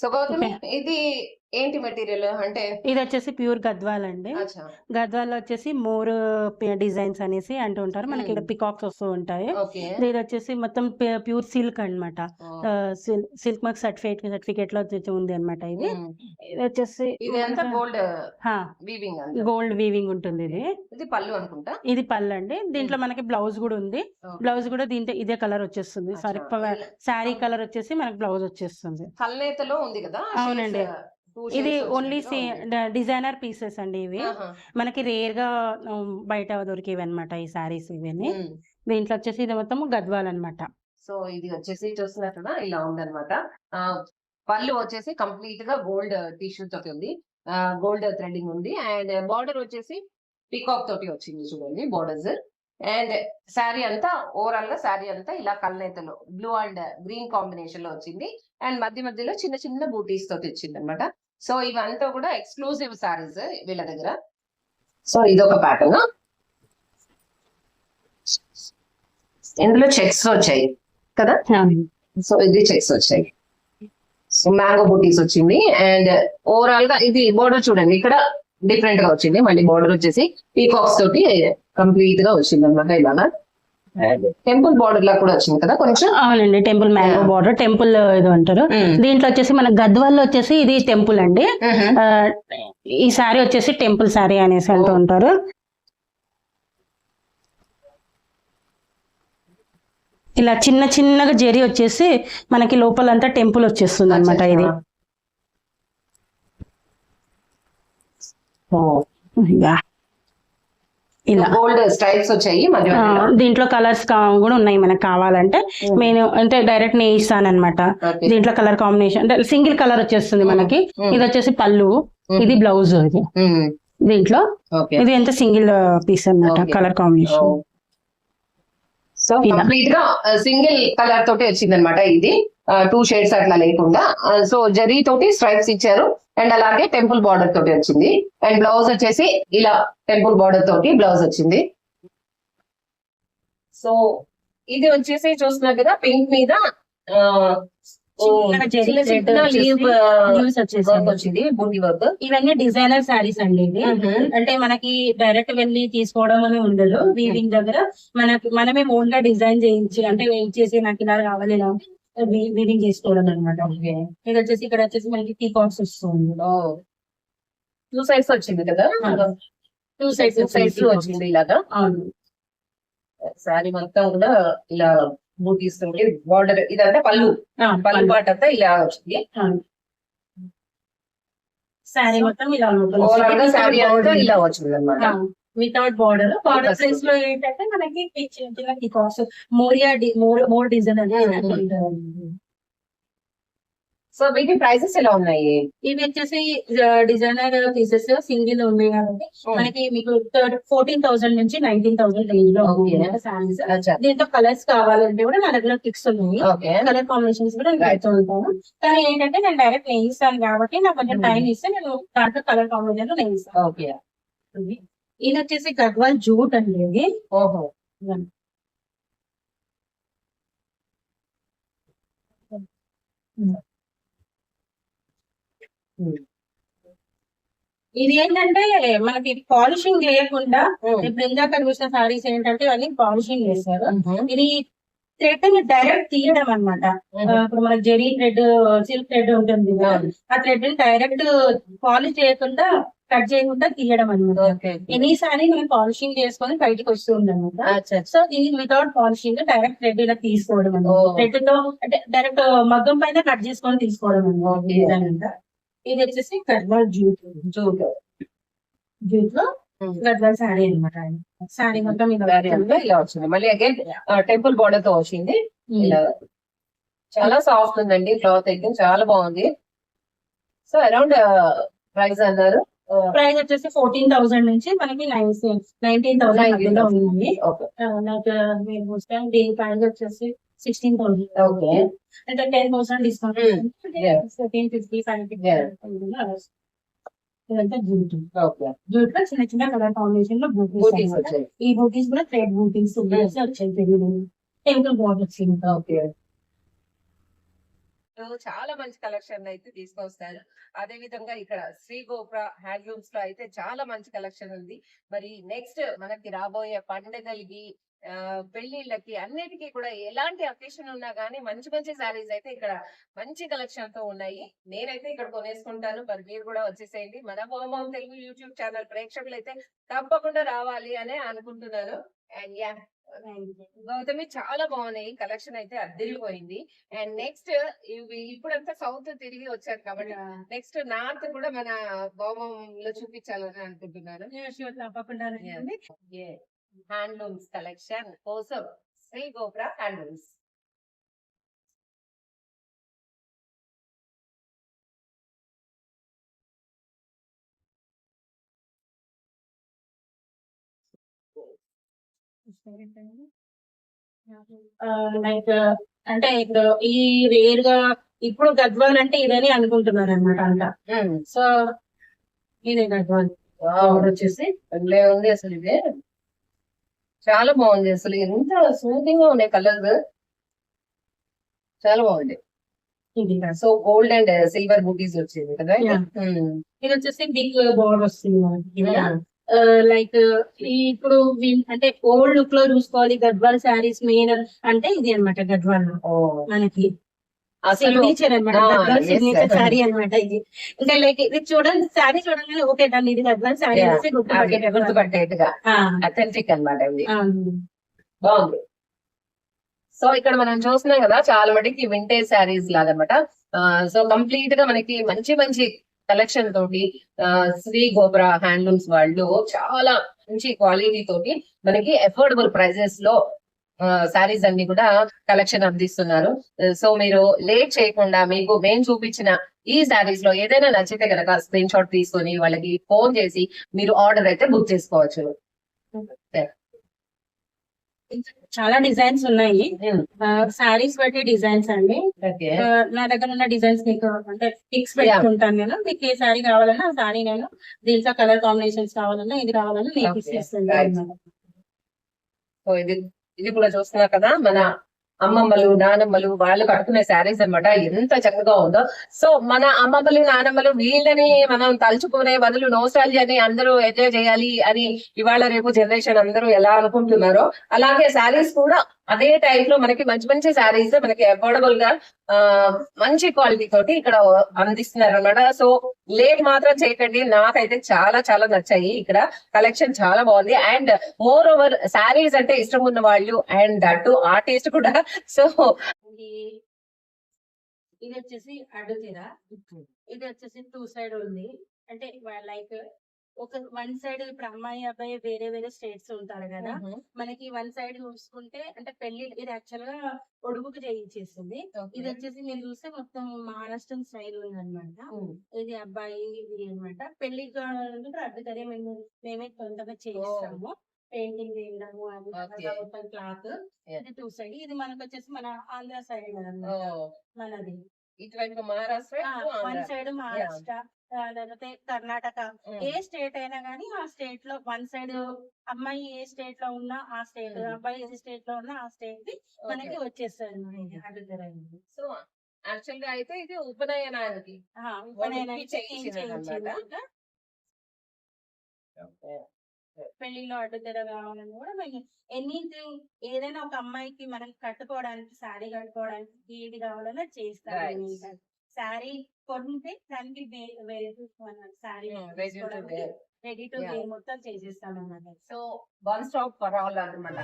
So Gautami ఇది ఏంటి material? అంటే ఇది వచ్చేసి ప్యూర్ గద్వాల్ అండి. గద్వాల్ వచ్చేసి మోర్ డిజైన్స్ అనేసి అంటూ ఉంటారు. మనకి ఇక్కడ. పికాక్స్ వస్తూ ఉంటాయి. ఇది వచ్చేసి మొత్తం ప్యూర్ సిల్క్ అన్నమాట. సిల్క్ మార్క్ సర్టిఫికేట్ సర్టిఫికేట్లో ఉంది అనమాట ఇది. ఇది వచ్చేసి గోల్డ్ వీవింగ్ గోల్డ్ వీవింగ్ ఉంటుంది ఇది. ఇది పళ్ళు అనుకుంటా? ఇది పళ్ళు అండి. దీంట్లో మనకి బ్లౌజ్ కూడా ఉంది. బ్లౌజ్ కూడా దీంట్లో ఇదే కలర్ వచ్చేస్తుంది. సారీ శారీ కలర్ వచ్చేసి మనకి బ్లౌజ్ వచ్చేస్తుంది. కల్నేతలో ఉంది కదా? అవునండి. ఇది ఓన్లీ డిజైనర్ పీసెస్ అండి ఇవి. మనకి రేర్గా బయట దొరికేవి అనమాట ఈ సారీస్ ఇవన్నీ. దీంట్లో వచ్చేసి ఇది మొత్తం గద్వాల్ అన్నమాట సో ఇది వచ్చేసి చూస్తున్నారు కదా ఇలా ఉందన్నమాట ఆ, పళ్ళు వచ్చేసి కంప్లీట్గా గోల్డ్ టిష్యూ తోటి ఉంది. గోల్డ్ థ్రెడింగ్ ఉంది. అండ్ బార్డర్ వచ్చేసి పికాక్ తోటి వచ్చింది చూడండి బార్డర్స్ అండ్ శారీ అంతా ఓవరాల్గా శారీ అంతా ఇలా కల్నేతలో బ్లూ అండ్ గ్రీన్ కాంబినేషన్లో వచ్చింది. అండ్ మధ్య మధ్యలో చిన్న చిన్న బూటీస్ తోటి వచ్చింది అనమాట సో ఇవంతా కూడా ఎక్స్క్లూజివ్ శారీస్ వీళ్ళ దగ్గర. సో ఇదొక ప్యాటర్న్ ఇందులో చెక్స్ వచ్చాయి కదా? సో ఇది చెక్స్ వచ్చాయి. సో మ్యాంగో బూటీస్ వచ్చింది. అండ్ ఓవరాల్గా ఇది బోర్డర్ చూడండి. ఇక్కడ డిఫరెంట్గా వచ్చింది. మళ్ళీ బోర్డర్ వచ్చేసి పీకాక్స్ తోటి కంప్లీట్గా వచ్చింది అనమాట ఇలాగా టెంపుల్ బోర్డర్ లా కూడా వచ్చింది కదా కొంచెం? అవునండి టెంపుల్ మ్యాంగో. బార్డర్ టెంపుల్ ఇది అంటారు. దీంట్లో వచ్చేసి మన గద్వాల్లో వచ్చేసి ఇది టెంపుల్ అండి. ఈ శారీ వచ్చేసి టెంపుల్ శారీ అనేసి అంటూ Oh. ఉంటారు. ఇలా చిన్న చిన్నగా జెరీ వచ్చేసి మనకి లోపలంతా టెంపుల్ వచ్చేస్తుంది అనమాట ఇది. యా. ఇలా గోల్డ్ స్టైల్స్ వచ్చాయి. దీంట్లో కలర్స్ కూడా ఉన్నాయి మనకు కావాలంటే Hmm. నేను అంటే డైరెక్ట్ నేను ఇస్తాను అనమాట Okay. దీంట్లో కలర్ కాంబినేషన్ అంటే సింగిల్ కలర్ వచ్చేస్తుంది మనకి Hmm. ఇది వచ్చేసి పళ్ళు Hmm. ఇది బ్లౌజ్ ఇది Hmm. దీంట్లో. ఇది ఎంత సింగిల్ పీస్ అన్నమాట Okay. కలర్ కాంబినేషన్ సో ఇలా. కంప్లీట్గా సింగిల్ కలర్ తోటి వచ్చింది అనమాట ఇది టూ షేడ్స్ అట్లా లేకుండా సో జరీ తోటి స్ట్రైప్స్ ఇచ్చారు అండ్ అలాగే టెంపుల్ బార్డర్ తోటి వచ్చింది. అండ్ బ్లౌజ్ వచ్చేసి ఇలా టెంపుల్ బార్డర్ తోటి బ్లౌజ్ వచ్చింది. సో ఇది వచ్చేసి చూస్తున్నారు కదా పింక్ మీద ఇవన్నీ డిజైనర్ శారీస్ అండి ఇవి. అంటే మనకి డైరెక్ట్ వెళ్ళి తీసుకోవడం అని ఉండదు. వీవింగ్ దగ్గర మనకి మనమే ఓన్గా డిజైన్ చేయించి అంటే చేసి నాకు ఇలా కావాలి ఇలా వీవింగ్ చేసుకోవడం అనమాట ఇది వచ్చేసి ఇక్కడ వచ్చేసి మనకి పీకాక్స్ వస్తుంది. టూ సైడ్స్ వచ్చింది కదా? టూ టూ సైడ్స్ సైడ్స్ వచ్చింది ఇలాగా? అవును. శారీ మొత్తం కూడా ఇలా బూటీస్ బార్డర్ ఇదంతా పళ్ళు. పళ్ళు పాట అంతా ఇలా వచ్చింది. శారీ మొత్తం ఇలా గా శారీ అంతా ఇలా వచ్చింది అనమాట వితౌట్ బార్డర్ బార్డర్. ప్లేస్లో ఏంటంటే మనకి చిన్న పీకాక్స్ మోరియా మోర్ మోర్ డిజైన్ అనేది సో వీటి ప్రైసెస్ ఎలా ఉన్నాయి? ఇవి వచ్చేసి డిజైనర్ పీసెస్ సింగిల్ ఉన్నాయి కాబట్టి మనకి మీకు ఫోర్టీన్ థౌసండ్ నుంచి నైన్టీన్ థౌసండ్ రేంజ్లో అచ్చా. దీంతో కలర్స్ కావాలంటే కూడా నా దగ్గర పిక్స్ ఉన్నాయి. కలర్ కాంబినేషన్స్ కూడా. పెడుతూ ఉంటాను కానీ ఏంటంటే నేను డైరెక్ట్ నేయిస్తాను కాబట్టి నాకు కొంచెం. టైం ఇస్తే నేను దాంట్లో కలర్ కాంబినేషన్ నేయిస్తాను. ఓకే. ఇది వచ్చేసి గద్వాల్ జూట్ అండి ఇది. ఓహో. ఇది ఏంటంటే మనకి పాలిషింగ్ చేయకుండా ఇప్పుడు ఇందాక చూసిన సారీస్ ఏంటంటే ఇవన్నీ పాలిషింగ్ చేస్తారు. ఇది థ్రెడ్ని డైరెక్ట్ తీయడం అనమాట ఇప్పుడు మనకి జెరీ థ్రెడ్ సిల్క్ థ్రెడ్ ఉంటుంది కదా, ఆ థ్రెడ్ని డైరెక్ట్ పాలిష్ చేయకుండా కట్ చేయకుండా తీయడం అనమాట ఓకే ఎనీ సారీ మనం పాలిషింగ్ చేసుకొని బయటకు అనమాట అచ్చా సో ఇది వితౌట్ పాలిషింగ్ డైరెక్ట్ థ్రెడ్ ఇలా తీసుకోవడం. అనమాట థ్రెడ్తో అంటే డైరెక్ట్ మగ్గం పైన కట్ చేసుకొని తీసుకోవడం అనమాట. ఇది వచ్చేసి గద్వాల్ జూట్ జూట్. జూట్లో. గద్వాల్ శారీ అనమాట శారీ మొత్తం ఇలా వచ్చింది మళ్ళీ అగైన్ టెంపుల్ బార్డర్తో వచ్చింది. చాలా సాఫ్ట్ ఉందండి క్లాత్ అయితే. చాలా బాగుంది. సో అరౌండ్ ప్రైస్ అన్నారు. ప్రైస్ వచ్చేసి ఫోర్టీన్ థౌసండ్ నుంచి మనకి నైన్ నైన్టీన్ థౌసండ్ మధ్యలో నాకు మీరు చూస్తే. దీని ప్రైస్ వచ్చేసి సిక్స్టీన్ థౌసండ్. ఓకే. అంటే ten thousand discount. Hmm. Fifty five. ఇదంతా జూట్. జూట్లో చిన్న చిన్న కలర్ కాంబినేషన్లో బూటీస్ ఈ బూటీస్ కూడా థ్రెడ్ బూటీస్ వచ్చాయి తెలియదు టెంపుల్ బార్డర్ వచ్చింది. ఓకే. చాలా మంచి కలెక్షన్ అయితే తీసుకొస్తారు. అదే విధంగా ఇక్కడ శ్రీ గోపుర హ్యాండ్లూమ్స్లో అయితే చాలా మంచి కలెక్షన్ ఉంది. మరి నెక్స్ట్ మనకి రాబోయే పండుగలకి ఆ పెళ్ళిళ్ళకి అన్నిటికీ కూడా ఎలాంటి అకేషన్ ఉన్నా గానీ మంచి మంచి శారీస్ అయితే ఇక్కడ మంచి కలెక్షన్తో ఉన్నాయి. నేనైతే ఇక్కడ కొనేసుకుంటాను. మరి మీరు కూడా వచ్చేసేయండి. మన హోమం తెలుగు యూట్యూబ్ ఛానల్ ప్రేక్షకులు అయితే తప్పకుండా రావాలి అనే అనుకుంటున్నాను. And yeah. గౌతమి చాలా బాగున్నాయి. కలెక్షన్ అయితే అద్దరిపోయింది. అండ్ నెక్స్ట్ ఇవి ఇప్పుడంతా సౌత్ తిరిగి వచ్చారు కాబట్టి నెక్స్ట్ నార్త్ కూడా మన భౌమంలో చూపించాలని అనుకుంటున్నాను. తప్పకుండా. హ్యాండ్లూమ్స్ కలెక్షన్ కోసం శ్రీ గోపుర హ్యాండ్లూమ్స్. లైక్ అంటే ఇప్పుడు ఈ రేర్గా ఇప్పుడు గద్వాల్ అంటే ఇదని అనుకుంటున్నారు అనమాట అంట సో ఇదే గద్వాల్. వచ్చేసి ఉంది అసలు ఇది. చాలా బాగుంది అసలు. ఎంత స్మూతింగ్గా ఉన్నాయి కలర్ చాలా బాగుంది. ఇది సో గోల్డ్ అండ్ సిల్వర్ బూటీస్ వచ్చింది కదా. ఇది వచ్చేసి బిగ్ బోర్డ్ వస్తుంది. లైక్ ఇప్పుడు అంటే ఓల్డ్ లుక్లో చూసుకోవాలి గద్వాల్ శారీస్ మెయిన్ అంటే ఇది అన్నమాట గద్వాల్. మనకి. సిగ్నేచర్ అనమాట గద్వాల్ సిగ్నేచర్. శారీ అనమాట ఇది. ఇంకా లైక్ ఇది చూడండి శారీ చూడంగానే ఓకే దాన్ని ఇది గద్వాల్ శారీ. గుర్తుపట్టేట్టుగా. అథెంటిక్ ఇది. ఆ, బాగుంది. సో ఇక్కడ మనం చూస్తున్నాం కదా చాలా మటుకి వింటేజ్ శారీస్ లాగా అనమాట సో కంప్లీట్గా మనకి మంచి మంచి కలెక్షన్ తోటి శ్రీ గోపుర హ్యాండ్లూమ్స్ వాళ్ళు చాలా మంచి క్వాలిటీ తోటి మనకి అఫోర్డబుల్ ప్రైజెస్లో శారీస్ అన్ని కూడా కలెక్షన్ అందిస్తున్నారు. సో మీరు లేట్ చేయకుండా మీకు మేము చూపించిన ఈ శారీస్లో ఏదైనా నచ్చితే కనుక స్క్రీన్ షాట్ తీసుకొని వాళ్ళకి ఫోన్ చేసి మీరు ఆర్డర్ అయితే బుక్ చేసుకోవచ్చు. చాలా డిజైన్స్ ఉన్నాయి. శారీస్ బట్టి డిజైన్స్ అండి. నా దగ్గర ఉన్న డిజైన్స్ మీకు అంటే పిక్స్ పెట్టుకుంటాను నేను. మీకు ఏ శారీ కావాలన్నా ఆ శారీ నేను దీంట్లో కలర్ కాంబినేషన్స్ కావాలన్నా ఇది కావాలన్నా నేను ఇది కూడా చూస్తున్నారు కదా మన అమ్మమ్మలు నానమ్మలు వాళ్ళు కట్టుకునే శారీస్ అన్నమాట. ఎంత చక్కగా ఉందో. సో మన అమ్మమ్మలు నానమ్మలు వీళ్ళని మనం తలుచుకునే బదులు నోస్టాలజీని అందరూ ఎంజాయ్ చేయాలి అని ఇవాళ రేపు జనరేషన్ అందరూ ఎలా అనుకుంటున్నారో అలాగే శారీస్ కూడా అదే టైప్లో మనకి మంచి మంచి శారీస్ మనకి అఫోర్డబుల్గా మంచి క్వాలిటీ తోటి ఇక్కడ అందిస్తున్నారు అనమాట సో లేట్ మాత్రం చేయకండి. నాకైతే చాలా చాలా నచ్చాయి. ఇక్కడ కలెక్షన్ చాలా బాగుంది. అండ్ మోర్ ఓవర్ శారీస్ అంటే ఇష్టం ఉన్న వాళ్ళు అండ్ దట్టు ఆ టేస్ట్ కూడా. సో ఇది వచ్చేసి అడ్డుతీర ఇది వచ్చేసి టూ సైడ్ ఉంది. అంటే లైక్ ఒక వన్ సైడ్ ఇప్పుడు అమ్మాయి అబ్బాయి వేరే వేరే స్టేట్స్ ఉంటారు కదా మనకి వన్ సైడ్ చూసుకుంటే అంటే పెళ్ళి ఇది యాక్చువల్గా ఒడుగుకు చేయించేసింది. ఇది వచ్చేసి మీరు చూస్తే మొత్తం మహారాష్ట్రన్ స్టైల్ ఉంది అనమాట ఇది అబ్బాయి ఇది అనమాట పెళ్ళి అడ్డుతరే మేము మేమే తొందరగా చేయిస్తాము. పెయింటింగ్ చేయడము అది క్లాత్. ఇది టూ సైడ్. ఇది మనకు వచ్చేసి మన ఆంధ్ర సైడ్ మనది. ఇటువైపు మహారాష్ట్ర వన్. సైడ్ మహారాష్ట్ర లేకపోతే కర్ణాటక Mm. ఏ స్టేట్ అయినా గానీ ఆ స్టేట్లో వన్ సైడ్ అమ్మాయి ఏ స్టేట్లో ఉన్నా ఆ స్టేట్ Mm. అబ్బాయి ఏ స్టేట్లో ఉన్నా ఆ స్టేట్ మనకి. వచ్చేస్తుంది. సో యాక్చువల్గా అయితే ఇది ఉపనయనానికి ఉపనయనానికి అనమాట. పెళ్ళిలో అడ్డుతెర కావాలని కూడా మేము ఎనీథింగ్ ఏదైనా ఒక అమ్మాయికి మనం కట్టుకోవడానికి శారీ కట్టుకోవడానికి ఏది కావాలన్నా చేస్తాం Right. శారీ కొంటే దానికి శారీ. Ready to Yeah. మొత్తం చేసేస్తాం అన్నమాట so one stop for all అన్నమాట